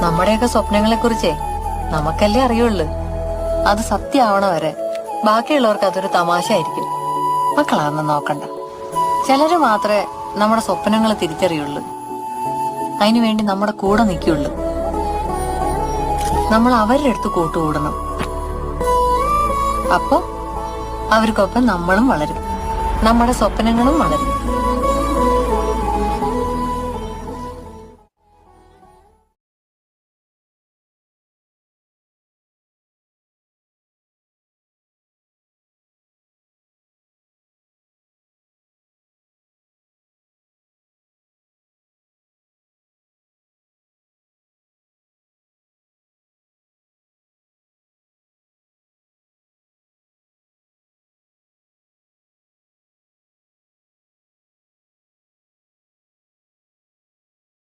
നമ്മുടെയൊക്കെ സ്വപ്നങ്ങളെ കുറിച്ചേ നമുക്കല്ലേ അറിയുള്ളൂ? അത് സത്യമാവണ വരെ. ബാക്കിയുള്ളവർക്ക് അതൊരു തമാശയായിരിക്കും. മക്കളാണെന്ന് നോക്കണ്ട. ചിലര് മാത്രമേ നമ്മുടെ സ്വപ്നങ്ങൾ തിരിച്ചറിയുള്ളൂ. അതിനുവേണ്ടി നമ്മുടെ കൂടെ നിൽക്കുള്ളൂ. നമ്മൾ അവരുടെ അടുത്ത് കൂട്ടുകൂടണം. അപ്പോൾ അവർക്കൊപ്പം നമ്മളും വളരും. നമ്മുടെ സ്വപ്നങ്ങളും വളരും.